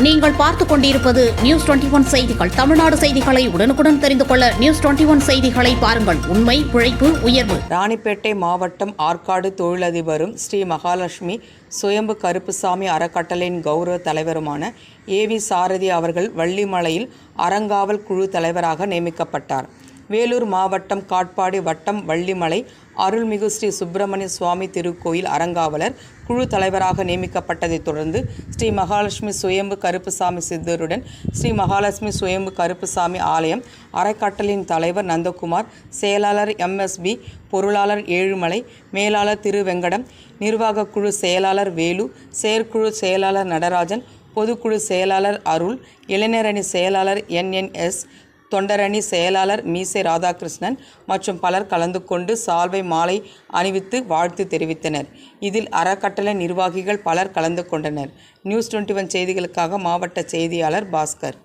நீங்கள் பார்த்துக் கொண்டிருப்பது நியூஸ் டுவெண்டி ஒன் செய்திகள். தமிழ்நாடு செய்திகளை உடனுக்குடன் தெரிந்து கொள்ள நியூஸ் டுவெண்டி ஒன் செய்திகளை பாருங்கள். உண்மை உழைப்பு உயர்வு. ராணிப்பேட்டை மாவட்டம் ஆற்காடு தொழிலதிபரும் ஸ்ரீ மகாலட்சுமி சுயம்பு கருப்புசாமி அறக்கட்டளையின் கௌரவ தலைவருமான ஏவி சாரதி அவர்கள் வள்ளிமலையில் அறங்காவல் குழு தலைவராக நியமிக்கப்பட்டார். வேலூர் மாவட்டம் காட்பாடி வட்டம் வள்ளிமலை அருள்மிகு ஸ்ரீ சுப்பிரமணிய சுவாமி திருக்கோயில் அறங்காவலர் குழு தலைவராக நியமிக்கப்பட்டதைத் தொடர்ந்து ஸ்ரீ மகாலட்சுமி சுயம்பு கருப்புசாமி சித்தருடன் ஸ்ரீ மகாலட்சுமி சுயம்பு கருப்புசாமி ஆலயம் அறக்கட்டளின் தலைவர் நந்தகுமார் செயலாளர் எம்எஸ்பி பொருளாளர் ஏழுமலை மேலாளர் திருவெங்கடம் நிர்வாகக் குழு செயலாளர் வேலு செயற்குழு செயலாளர் நடராஜன் பொதுக்குழு செயலாளர் அருள் இளைஞரணி செயலாளர் என்என்எஸ் தொண்டரணி செயலாளர் மீசை ராதாகிருஷ்ணன் மற்றும் பலர் கலந்து கொண்டு சால்வை மாலை அணிவித்து வாழ்த்து தெரிவித்தனர். இதில் அறக்கட்டளை நிர்வாகிகள் பலர் கலந்து கொண்டனர். நியூஸ் டுவெண்ட்டி ஒன் செய்திகளுக்காக மாவட்ட செய்தியாளர் பாஸ்கர்.